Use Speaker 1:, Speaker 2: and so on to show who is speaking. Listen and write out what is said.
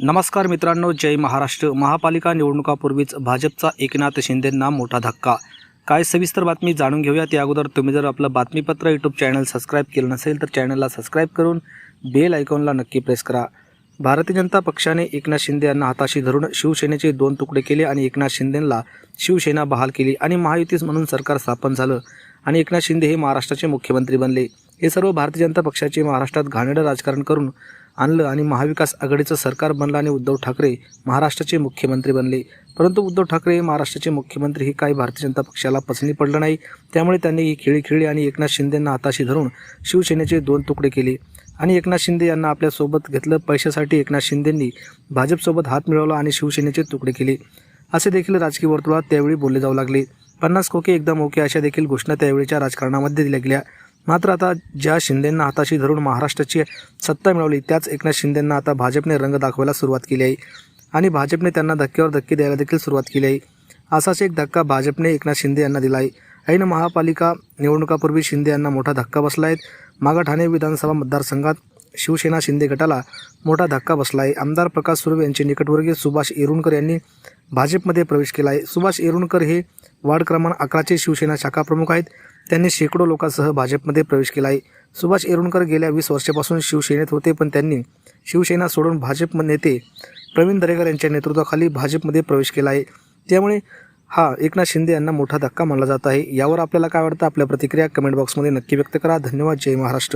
Speaker 1: नमस्कार मित्रांनो जय महाराष्ट्र. महापालिका निवडणुकापूर्वीच भाजपचा एकनाथ शिंदेंना मोठा धक्का. काय सविस्तर बातमी जाणून घेऊया. त्या अगोदर तुम्ही जर आपलं बातमीपत्र यूट्यूब चॅनल सबस्क्राईब केलं नसेल तर चॅनलला सबस्क्राईब करून बेल आयकॉनला नक्की प्रेस करा. भारतीय जनता पक्षाने एकनाथ शिंदे यांना हाताशी धरून शिवसेनेचे दोन तुकडे केले आणि एकनाथ शिंदेंना शिवसेना बहाल केली आणि महायुतीस म्हणून सरकार स्थापन झालं. आणि एकनाथ शिंदे हे महाराष्ट्राचे मुख्यमंत्री बनले. हे सर्व भारतीय जनता पक्षाचे महाराष्ट्रात घाणेडं राजकारण करून आणलं आणि महाविकास आघाडीचं सरकार बनलं आणि उद्धव ठाकरे महाराष्ट्राचे मुख्यमंत्री बनले. परंतु उद्धव ठाकरे हे महाराष्ट्राचे मुख्यमंत्री हे काही भारतीय जनता पक्षाला पसंती पडलं नाही? त्यामुळे त्यांनी ही खेळी खेळली आणि एकनाथ शिंदेंना हाताशी धरून शिवसेनेचे दोन तुकडे केले. आणि एकनाथ शिंदे यांना आपल्यासोबत घेतलं पैशासाठी एकनाथ शिंदेंनी भाजपसोबत हात मिळवला आणि शिवसेनेचे तुकडे केले. असे देखील राजकीय वर्तुळात त्यावेळी बोलले जाऊ लागले. पन्नास कोके एकदम ओके अशा देखील घोषणा त्यावेळीच्या राजकारणामध्ये दिल्या गेल्या. मात्र आता ज्या शिंदेंना हाताशी धरून महाराष्ट्राची सत्ता मिळवली त्याच एकनाथ शिंदेंना आता भाजपने रंग दाखवायला सुरुवात केली आहे. आणि भाजपने त्यांना धक्क्यावर धक्के द्यायला देखील सुरुवात केली आहे. असाच एक धक्का भाजपने एकनाथ शिंदे यांना दिला आहे. ऐन महापालिका निवडणुकापूर्वी शिंदे यांना मोठा धक्का बसला आहे. मागा ठाणे विधानसभा मतदारसंघात शिवसेना शिंदे गटाला मोठा धक्का बसला आहे आमदार प्रकाश सुर्वे यांचे निकटवर्गीय सुभाष येरुणकर यांनी भाजपमध्ये प्रवेश केला आहे सुभाष येरुणकर हे वार्ड क्रमांक अकराचे शिवसेना शाखा प्रमुख आहेत. त्यांनी शेकडो लोकांसह भाजपमध्ये प्रवेश केला आहे सुभाष येरुणकर गेल्या वीस वर्षापासून शिवसेनेत होते पण त्यांनी शिवसेना सोडून भाजप नेते प्रवीण दरेकर यांच्या नेतृत्वाखाली भाजपमध्ये प्रवेश केला आहे त्यामुळे हा एकनाथ शिंदे यांना मोठा धक्का मानला जात आहे. यावर आपल्याला काय वाटतं? आपल्या प्रतिक्रिया कमेंट बॉक्समध्ये नक्की व्यक्त करा. धन्यवाद. जय महाराष्ट्र.